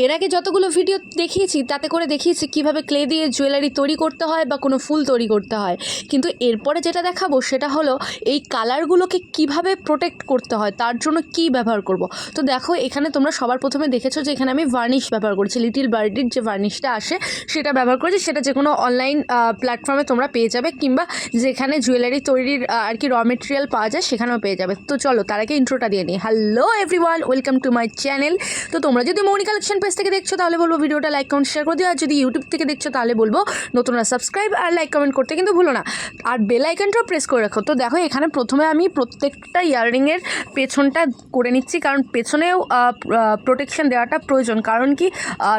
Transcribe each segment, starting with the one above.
এর আগে যতগুলো ভিডিও দেখিয়েছি, তাতে করে দেখিয়েছি কীভাবে ক্লে দিয়ে জুয়েলারি তৈরি করতে হয় বা কোনো ফুল তৈরি করতে হয়। কিন্তু এরপরে যেটা দেখাবো, সেটা হলো এই কালারগুলোকে কীভাবে প্রোটেক্ট করতে হয়, তার জন্য কি ব্যবহার করব। তো দেখো, এখানে তোমরা সবার প্রথমে দেখেছ যে এখানে আমি ভার্নিশ ব্যবহার করেছি। লিটিল বার্ডির যে ভার্নিশটা আসে, সেটা ব্যবহার করেছি। সেটা যে কোনো অনলাইন প্ল্যাটফর্মে তোমরা পেয়ে যাবে, কিংবা যেখানে জুয়েলারি তৈরির আর কি র মেটেরিয়াল পাওয়া যায়, সেখানেও পেয়ে যাবে। তো চলো, তার আগে ইন্ট্রোটা দিয়ে নিই। Hello everyone welcome to my channel তো তোমরা যদি মৌনি কালেকশন পেজ থেকে দেখছ, তাহলে বলব ভিডিওটা লাইক কমেন্ট শেয়ার করে দিও। আর যদি ইউটিউব থেকে দেখছ, তাহলে বলব নতুনরা সাবস্ক্রাইব আর লাইক কমেন্ট করতে কিন্তু ভুলো না। আর বেল আইকনটাও প্রেস করে রাখো। তো দেখো, এখানে প্রথমে আমি প্রত্যেকটা ইয়াররিংয়ের পেছনটা করে নিচ্ছি। কারণ পেছনেও প্রোটেকশন দেওয়াটা প্রয়োজন। কারণ কি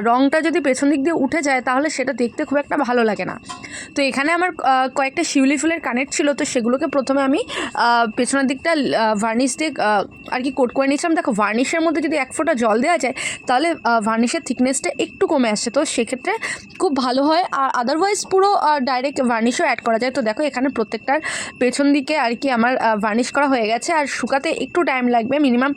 রংটা যদি পেছন দিক দিয়ে উঠে যায়, তাহলে সেটা দেখতে খুব একটা ভালো লাগে না। তো এখানে আমার কয়েকটা শিউলি ফুলের কানেক্ট ছিল। তো সেগুলোকে প্রথমে আমি পেছনের দিকটা ভার্নিশ দিয়ে আর কি কোট করে নিয়েছিলাম। দেখো ভার্নিশের মধ্যে যদি এক ফোঁটা জল দেওয়া যায়, তাহলে ভার্নিশের থিকনেসটা একটু কমে আসছে তো সেক্ষেত্রে খুব ভালো হয়। আর আদারওয়াইজ পুরো ডাইরেক্ট ভার্নিশও অ্যাড করা যায়। তো দেখো, এখানে প্রত্যেকটার পেছন দিকে আর কি আমার ভার্নিশ করা হয়ে গেছে। আর শুকাতে একটু টাইম লাগবে মিনিমাম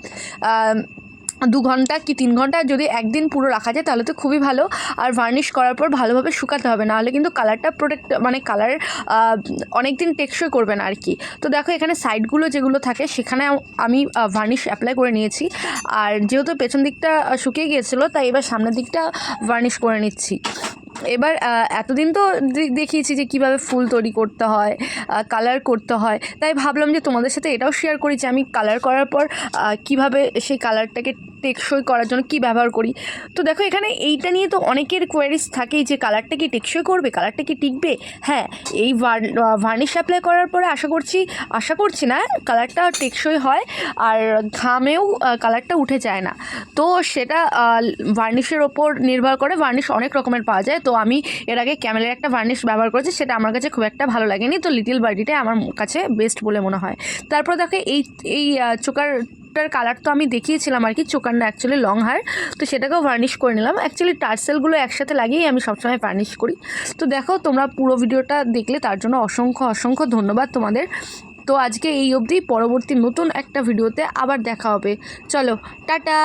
দু ঘণ্টা কি তিন ঘণ্টা? যদি একদিন পুরো রাখা যায়, তাহলে তো খুবই ভালো। আর ভার্নিশ করার পর ভালোভাবে শুকাতে হবে, নাহলে কিন্তু কালারটা প্রোটেক্ট মানে কালার অনেক দিন টেকসই করবে না আর কি তো দেখো এখানে সাইডগুলো যেগুলো থাকে, সেখানে আমি ভার্নিশ অ্যাপ্লাই করে নিয়েছি। আর যেহেতু পেছন দিকটা শুকিয়ে গিয়েছিল, তাই এবার সামনের দিকটা ভার্নিশ করে নিচ্ছি। এবার এতদিন তো দেখিয়েছি যে কীভাবে ফুল তৈরি করতে হয় কালার করতে হয়। তাই ভাবলাম যে তোমাদের সাথে এটাও শেয়ার করি যে আমি কালার করার পর কীভাবে সেই কালারটাকে টেকসই করার জন্য কি ব্যবহার করি? তো দেখো এখানে এইটা নিয়ে তো অনেকের কোয়ারিজ থাকেই যে কালারটা কি টেকসই করবে কালারটা কি টিকবে? হ্যাঁ এই ভার্নিশ অ্যাপ্লাই করার পরে আশা করছি আশা করছি না কালারটা টেকসই হয় আর ঘামেও কালারটা উঠে যায় না। তো সেটা ভার্নিশের ওপর নির্ভর করে ভার্নিশ অনেক রকমের পাওয়া যায়। তো আমি এর আগে ক্যামেলের একটা ভার্নিশ ব্যবহার করেছি সেটা আমার কাছে খুব একটা ভালো লাগেনি। তো লিটিল বার্ডিটাই আমার কাছে বেস্ট বলে মনে হয়। তারপর দেখো এই এই আহ, চোকারটার কালার তো আমি দেখিয়েছিলাম আর কি চোকারটা অ্যাকচুয়ালি লং হার তো সেটাকেও ভার্নিশ করে নিলাম। অ্যাকচুয়ালি টার্সেলগুলো একসাথে লাগিয়েই আমি সবসময় ভার্নিশ করি। তো দেখো, তোমরা পুরো ভিডিওটা দেখলে, তার জন্য অসংখ্য অসংখ্য ধন্যবাদ তোমাদের। তো আজকে এই অবধি, পরবর্তী নতুন একটা ভিডিওতে আবার দেখা হবে। চলো, টাটা!